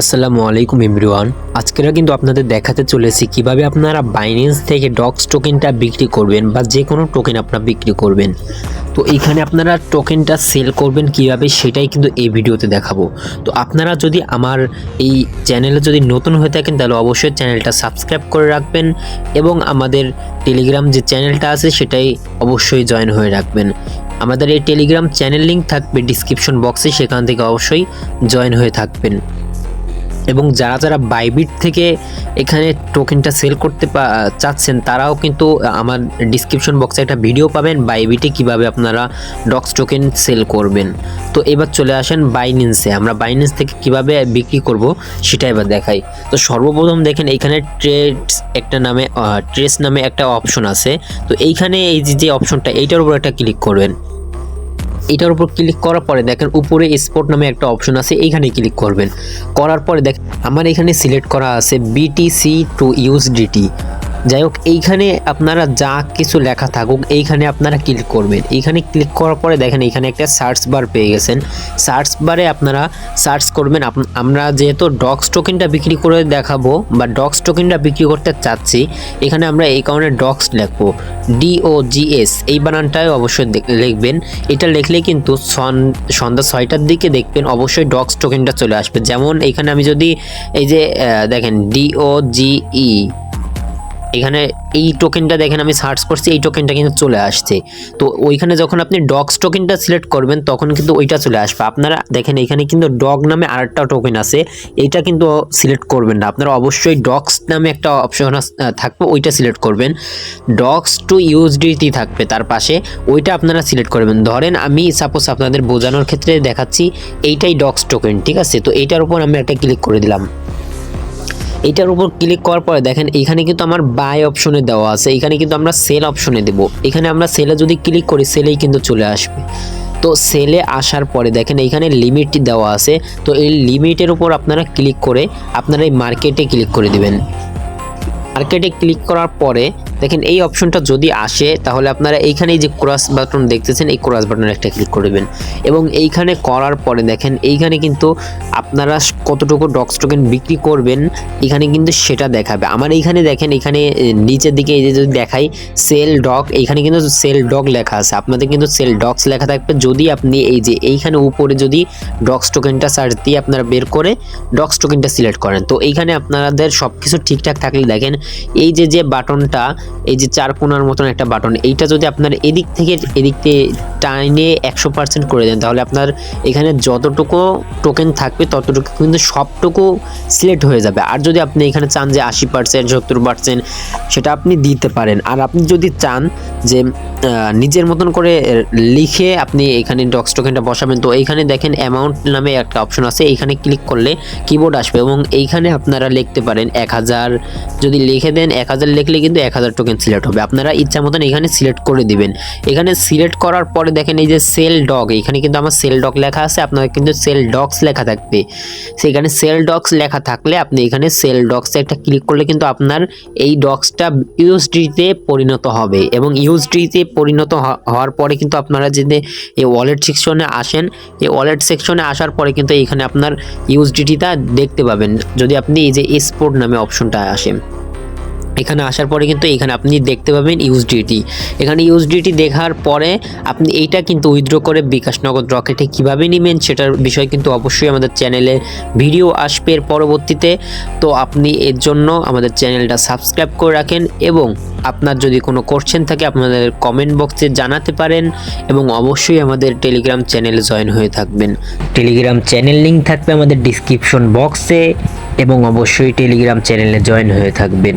আসসালামু আলাইকুম এভরিওয়ান। আজকেরা কিন্তু আপনাদের দেখাতে চলেছি কীভাবে আপনারা বাইন্যান্স থেকে ডক্স টোকেনটা বিক্রি করবেন বা যে কোনো টোকেন আপনারা বিক্রি করবেন। তো এইখানে আপনারা টোকেনটা সেল করবেন কীভাবে সেটাই কিন্তু এই ভিডিওতে দেখাবো। তো আপনারা যদি আমার এই চ্যানেলে যদি নতুন হয়ে থাকেন তাহলে অবশ্যই চ্যানেলটা সাবস্ক্রাইব করে রাখবেন এবং আমাদের টেলিগ্রাম যে চ্যানেলটা আছে সেটাই অবশ্যই জয়েন হয়ে রাখবেন। আমাদের এই টেলিগ্রাম চ্যানেল লিঙ্ক থাকবে ডিসক্রিপশন বক্সে সেখান থেকে অবশ্যই জয়েন হয়ে থাকবেন। এবং যারা যারা বাইবিট থেকে এখানে টোকেনটা সেল করতে চাচ্ছেন, তারাও কিন্তু আমার ডিসক্রিপশন বক্সে একটা ভিডিও পাবেন বাইবিটে কীভাবে আপনারা ডক্স টোকেন সেল করবেন। তো এবার চলে আসেন বাইন্যান্সে আমরা বাইন্যান্স থেকে কীভাবে বিক্রি করব সেটা এবার দেখাই। তো সর্বপ্রথম দেখেন এইখানে ট্রেডস একটা নামে ট্রেস নামে একটা অপশন আছে। তো এইখানে এই যে অপশনটা এইটার উপর একটা ক্লিক করবেন। এটার উপর ক্লিক করার পরে দেখেন উপরে স্পোর্ট নামে একটা অপশন আছে এইখানে ক্লিক করবেন। করার পরে দেখ আমার এখানে সিলেক্ট করা আছে বিটিসি টু ইউএসডিটি যাই হোক এইখানে আপনারা যা কিছু লেখা থাকুক, এইখানে আপনারা ক্লিক করবেন। এইখানে ক্লিক করার পরে দেখেন, এইখানে একটা সার্চ বার পেয়ে গেছেন। সার্চ বারে আপনারা সার্চ করবেন। আমরা যেহেতু ডক্স টোকেনটা বিক্রি করে দেখাবো বা ডক্স টোকেনটা বিক্রি করতে চাচ্ছি, এখানে আমরা এই কারণে ডক্স লিখব। ডিওজিএস এই বানানটাই অবশ্যই লিখবেন। এটা লিখলে কিন্তু সন- সন্ধ্যা ছয়টার দিকে দেখবেন, অবশ্যই ডক্স টোকেনটা চলে আসবে। যেমন এখানে আমি যদি এই যে দেখেন ডিওজিই এখানে এই টোকেনটা দেখেন আমি সার্চ করছি, এই টোকেনটা কিন্তু চলে আসছে। তো ওইখানে যখন আপনি ডগস টোকেনটা সিলেক্ট করবেন, তখন কিন্তু ওইটা চলে আসবে। আপনারা দেখেন এখানে কিন্তু ডগ নামে আরেকটা টোকেন আছে এইটা কিন্তু সিলেক্ট করবেন না। আপনারা অবশ্যই ডগস নামে একটা অপশন থাকবে, ওইটা সিলেক্ট করবেন। ডগস টু ইউএসডিটি থাকবে তার পাশে, ওইটা আপনারা সিলেক্ট করবেন। ধরেন আমি সাপোজ আপনাদের বোঝানোর ক্ষেত্রে দেখাচ্ছি, এইটাই ডগস টোকেন ঠিক আছে? তো এইটার উপর আমি একটা ক্লিক করে দিলাম। এটার উপর ক্লিক করার পরে দেখেন, এখানে কিন্তু আমার বাই অপশনে দেওয়া আছে। এখানে কিন্তু আমরা সেল অপশনে দেব। এখানে আমরা সেলে যদি ক্লিক করি সেলেই কিন্তু চলে আসবে। তো সেলে আসার পরে দেখেন এইখানে লিমিটটি দেওয়া আছে। তো এই লিমিটের উপর আপনারা ক্লিক করে আপনারা এই মার্কেটে ক্লিক করে দিবেন। মার্কেটে ক্লিক করার পরে দেখেন, এই অপশনটা যদি আসে, তাহলে আপনারা এইখানে এই যে ক্রস বাটন দেখতেছেন, এই ক্রস বাটনে একটা ক্লিক করে দেবেন। এবং এইখানে করার পরে দেখেন, এইখানে কিন্তু আপনারা কতটুকু ডক্স টোকেন বিক্রি করবেন, এখানে কিন্তু সেটা দেখাবে। আমার এইখানে দেখেন এখানে নিচের দিকে এই যে যদি দেখাই সেল ডক এইখানে কিন্তু সেল ডক লেখা আছে। আপনাদের কিন্তু সেল ডগস লেখা থাকবে। যদি আপনি এই যে এইখানে উপরে যদি ডগস টোকেনটা সার্চ দিয়ে আপনারা বের করে ডগস টোকেনটা সিলেক্ট করেন। তো এইখানে আপনাদের সব কিছু ঠিকঠাক থাকলে দেখেন, এই যে যে বাটনটা এই যে চার কোনার মতন একটা বাটন এইটা যদি আপনার এদিক থেকে এদিক থেকে টাইনে একশো পার্সেন্ট করে দেন, তাহলে আপনার এখানে যতটুকু টোকেন থাকবে, ততটুকু কিন্তু সবটুকু সিলেক্ট হয়ে যাবে। আর যদি আপনি এখানে চান যে আশি পার্সেন্ট সত্তর পার্সেন্ট সেটা আপনি দিতে পারেন। আর আপনি যদি চান যে নিজের মতন করে লিখে আপনি এখানে ডক্স টোকেনটা বসাবেন। তো এইখানে দেখেন অ্যামাউন্ট নামে একটা অপশন আছে। এইখানে ক্লিক করলে কিবোর্ড আসবে এবং এইখানে আপনারা লিখতে পারেন এক হাজার। যদি লিখে দেন এক হাজার, লিখলে কিন্তু এক হাজার টোকেন সিলেক্ট হবে। আপনারা ইচ্ছা মতন এখানে সিলেক্ট করে দিবেন। এখানে সিলেক্ট করার পরে দেখেন এই যে সেল ডগ এখানে কিন্তু আমার সেল ডগ লেখা আছে। আপনার কিন্তু সেল ডগস লেখা থাকবে। সেখানে সেল ডগস লেখা থাকলে আপনি এখানে সেল ডগসে একটা ক্লিক করলে কিন্তু আপনার এই ডগসটা ইউএসডিতে পরিণত হবে এবং ইউএসডিতে পরিণত হওয়ার পরে কিন্তু আপনারা যদি এই ওয়ালেট সেকশনে আসেন, এই ওয়ালেট সেকশনে আসার পরে কিন্তু এখানে আপনার ইউএসডিটিটা দেখতে পাবেন। যদি আপনি এই যে স্পোর্ট নামে অপশনটা আসেন এখানে আসার পরে কিন্তু এখানে আপনি দেখতে পাবেন ইউএসডিটি এখানে ইউএসডিটি দেখার পরে আপনি এইটা কিন্তু উইথড্র করে বিকাশ নগদ রকেটে কীভাবে নেবেন সেটার বিষয় কিন্তু অবশ্যই আমাদের চ্যানেলে ভিডিও আসবে এর পরবর্তীতে। তো আপনি এর জন্য আমাদের চ্যানেলটা সাবস্ক্রাইব করে রাখেন এবং আপনার যদি কোনো কোশ্চেন থাকে আপনাদের কমেন্ট বক্সে জানাতে পারেন এবং অবশ্যই আমাদের টেলিগ্রাম চ্যানেলে জয়েন হয়ে থাকবেন। টেলিগ্রাম চ্যানেল লিঙ্ক থাকবে আমাদের ডিসক্রিপশন বক্সে এবং অবশ্যই টেলিগ্রাম চ্যানেলে জয়েন হয়ে থাকবেন।